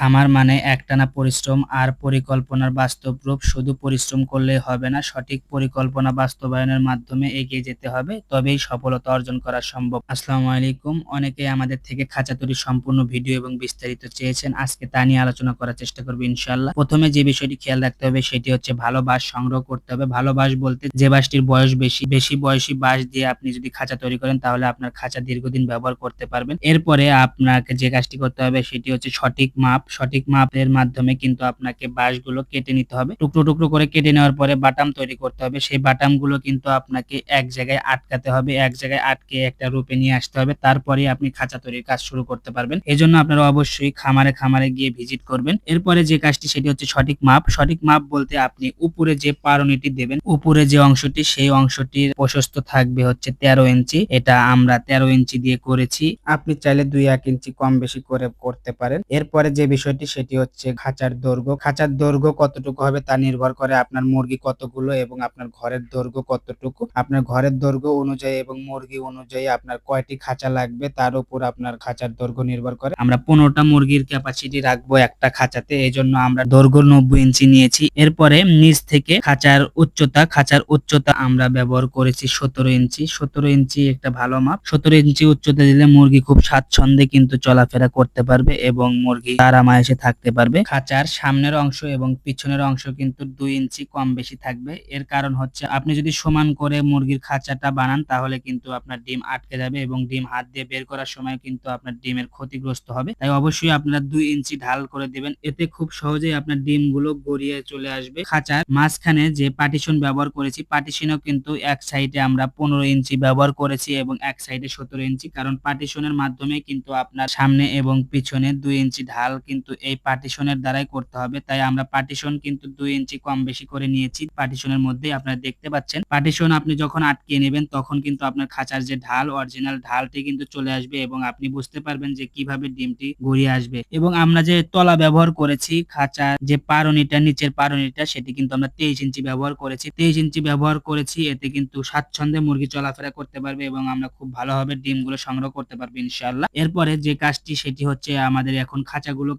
খামার মানে একটানা পরিশ্রম আর পরিকল্পনার বাস্তব রূপ। শুধু পরিশ্রম করলেই হবে না, সঠিক পরিকল্পনা বাস্তবায়নের মাধ্যমে এগিয়ে যেতে হবে, তবেই সফলতা অর্জন করা সম্ভব। আসসালামু আলাইকুম। অনেকেই আমাদের থেকে খাঁচা তৈরির সম্পূর্ণ ভিডিও এবং বিস্তারিত চেয়েছেন। আজকে তা নিয়ে আলোচনা করার চেষ্টা করব ইনশাল্লাহ প্রথমে যে বিষয়টি খেয়াল রাখতে হবে সেটি হচ্ছে ভালো বাস সংগ্রহ করতে হবে। ভালো বাস বলতে যে বাসটির বয়স বেশি বেশি বয়সী বাঁশ দিয়ে আপনি যদি খাঁচা তৈরি করেন তাহলে আপনার খাঁচা দীর্ঘদিন ব্যবহার করতে পারবেন। এরপরে আপনাকে যে কাজটি করতে হবে সেটি হচ্ছে সঠিক মাপ সঠিক মাপের মাধ্যমে কিন্তু আপনাকে বাঁশগুলো কেটে নিতে হবে। টুকরো টুকরো করে কেটে নেওয়ার পরে বাটাম তৈরি করতে হবে। সেই বাটামগুলো কিন্তু আপনাকে এক জায়গায় আটকাতে হবে। এক জায়গায় আটকে একটা রূপে নিয়ে আসতে হবে। তারপরে আপনি খাঁচা তৈরির কাজ শুরু করতে পারবেন। এই জন্য আপনারা অবশ্যই খামারে খামারে গিয়ে ভিজিট করবেন। এরপরে যে কাজটি সেটি হচ্ছে সঠিক মাপ। সঠিক মাপ বলতে আপনি উপরে যে পারনিটি দেবেন, উপরে যে অংশটি, সেই অংশটির প্রশস্ত থাকবে হচ্ছে তেরো ইঞ্চি। এটা আমরা তেরো ইঞ্চি দিয়ে করেছি। আপনি চাইলে দুই এক ইঞ্চি কম বেশি করে করতে পারেন। এরপরে যে বিষয়টি সেটি হচ্ছে খাঁচার দৈর্ঘ্য। খাঁচার দৈর্ঘ্য কতটুকু হবে তা নির্ভর করে আপনার মুরগি কতগুলো এবং আপনার ঘরের দৈর্ঘ্য কতটুকু। আপনার ঘরের দৈর্ঘ্য অনুযায়ী এবং মুরগি অনুযায়ী আপনার কয়টি খাঁচা লাগবে তার উপর আপনার খাঁচার দৈর্ঘ্য নির্ভর করে। আমরা পনেরোটা মুরগির ক্যাপাসিটি রাখব একটা খাঁচাতে এই জন্য আমরা দৈর্ঘ্য নব্বই ইঞ্চি নিয়েছি। এরপরে নিচ থেকে খাঁচার উচ্চতা খাঁচার উচ্চতা আমরা ব্যবহার করেছি সতেরো ইঞ্চি। সতেরো ইঞ্চি একটা ভালো মাপ। সতেরো ইঞ্চি উচ্চতা দিলে মুরগি খুব স্বাচ্ছন্দ্যে কিন্তু চলাফেরা করতে পারবে এবং মুরগি আরামায়েসে থাকতে পারবে। খাঁচার সামনের অংশ এবং পিছনের অংশ কিন্তু দুই ইঞ্চি কম বেশি থাকবে। এর কারণ হচ্ছে আপনি যদি সমান করে মুরগির খাঁচাটা বানান, তাহলে কিন্তু আপনার ডিম আটকে যাবে এবং ডিম হাত দিয়ে বের করার সময় কিন্তু আপনার ডিমের ক্ষতিগ্রস্ত হবে। তাই অবশ্যই আপনারা দুই ইঞ্চি ঢাল করে দিবেন। এতে খুব সহজেই আপনার ডিমগুলো গড়িয়ে চলে আসবে। খাঁচার মাঝখানে যে পার্টিশন ব্যবহার করেছি, পার্টিশনও কিন্তু এক সাইডে আমরা পনেরো ইঞ্চি ব্যবহার করেছি এবং এক সাইডে সতেরো ইঞ্চি। কারণ পার্টিশনের মাধ্যমে কিন্তু আপনার সামনে এবং পিছনে দুই ইঞ্চি ঢাল কিন্তু এই পার্টিশনের দ্বারাই করতে হবে। তাই আমরা পার্টিশন কিন্তু দুই ইঞ্চি কম বেশি করে নিয়েছি। পার্টিশনের মধ্যে আপনারা দেখতে পাচ্ছেন। পার্টিশন আপনি যখন আটকে নেবেন, তখন কিন্তু আপনার খাঁচার যে ঢাল অরিজিনাল ঢালটি কিন্তু চলে আসবে এবং আপনি বুঝতে পারবেন যে কীভাবে ডিমটি গড়িয়ে আসবে। এবং আমরা যে তলা ব্যবহার করেছি, খাঁচার যে পারনিটা নিচের পারনিটা সেটি কিন্তু আমরা তেইশ ইঞ্চি ব্যবহার করেছি। তেইশ ইঞ্চি ব্যবহার করেছি, এতে কিন্তু স্বাচ্ছন্দ্যে মুরগি চলাফেরা করতে পারবে এবং আমরা খুব ভালোভাবে ডিমগুলো সংগ্রহ করতে পারব ইনশাআল্লাহ। এরপরে যে কাজটি, সেটি হচ্ছে আমাদের এখন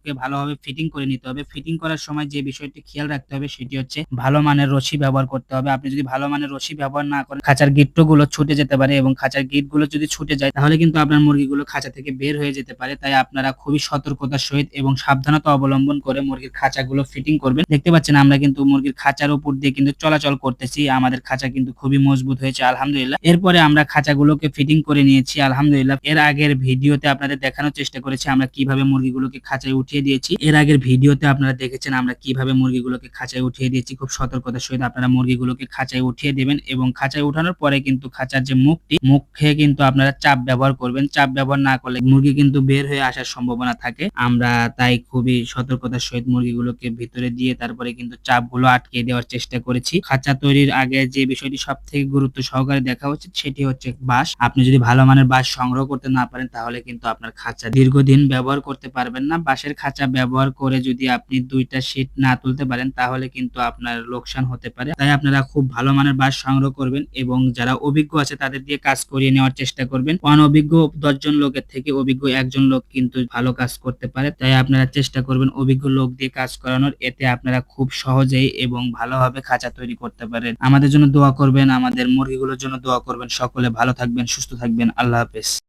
খাঁচাগুলোকে ভালোভাবে ফিটিং করে নিতে হবে। ফিটিং করার সময় যে বিষয়টি খেয়াল রাখতে হবে সেটি হচ্ছে ভালো মানের রশি ব্যবহার করতে হবে। আপনি যদি ভালো মানের রশি ব্যবহার না করেন, খাঁচার গিট্টগুলো ছুটে যেতে পারে এবং খাঁচার গিটগুলো যদি ছুটে যায়, তাহলে কিন্তু আপনার মুরগিগুলো খাঁচা থেকে বের হয়ে যেতে পারে। তাই আপনারা খুবই সতর্কতার সহিত এবং সাবধানতা অবলম্বন করে মুরগির খাঁচাগুলো ফিটিং করবেন। দেখতে পাচ্ছেন আমরা কিন্তু মুরগির খাঁচার উপর দিয়ে কিন্তু চলাচল করতেছি। আমাদের খাঁচা কিন্তু খুবই মজবুত হয়েছে, আলহামদুলিল্লাহ। এরপরে আমরা খাঁচাগুলোকে ফিটিং করে নিয়েছি, আলহামদুলিল্লাহ। এর আগের ভিডিওতে আপনাদের দেখানোর চেষ্টা করেছি আমরা কীভাবে মুরগিগুলোকে খাঁচায় উঠিয়ে দিয়েছি। এর আগের ভিডিওতে আপনারা দেখেছেন আমরা কীভাবে মুরগিগুলোকে খাঁচায় উঠিয়ে দিয়েছি। খুব সতর্কতার সহিত আপনারা মুরগিগুলোকে খাঁচায় উঠিয়ে দেবেন এবং খাঁচায় উঠানোর পরে কিন্তু খাঁচার যে মুখটি, মুখে কিন্তু আপনারা চাপ ব্যবহার করবেন। চাপ ব্যবহার না করলে মুরগি কিন্তু বের হয়ে আসার সম্ভাবনা থাকে। আমরা তাই খুবই সতর্কতার সহিত মুরগিগুলোকে ভিতরে দিয়ে তারপরে কিন্তু চাপগুলো আটকে দেওয়ার চেষ্টা করেছি। খাঁচা তৈরির আগে যে বিষয়টি সব থেকে গুরুত্ব সহকারে দেখা উচিত সেটি হচ্ছে বাঁশ। আপনি যদি ভালো মানের বাঁশ সংগ্রহ করতে না পারেন তাহলে কিন্তু আপনার খাঁচা দীর্ঘদিন ব্যবহার করতে পারবেন না। বাঁশের খাঁচা ব্যবহার করে যদি আপনি দুইটা শীট না তুলতে পারেন, তাহলে কিন্তু আপনার লোকসান হতে পারে। তাই আপনারা খুব ভালো মানের বাঁশ সংগ্রহ করবেন এবং যারা অভিজ্ঞ আছে তাদের দিয়ে কাজ করিয়ে নেওয়ার চেষ্টা করবেন। অনভিজ্ঞ দশজন লোকের থেকে অভিজ্ঞ একজন লোক কিন্তু ভালো কাজ করতে পারে। তাই আপনারা চেষ্টা করবেন অভিজ্ঞ লোক দিয়ে কাজ করানোর। এতে আপনারা খুব সহজেই এবং ভালোভাবে খাঁচা তৈরি করতে পারেন। আমাদের জন্য দোয়া করবেন, আমাদের মুরগিগুলোর জন্য দোয়া করবেন। সকলে ভালো থাকবেন, সুস্থ থাকবেন। আল্লাহ হাফেজ।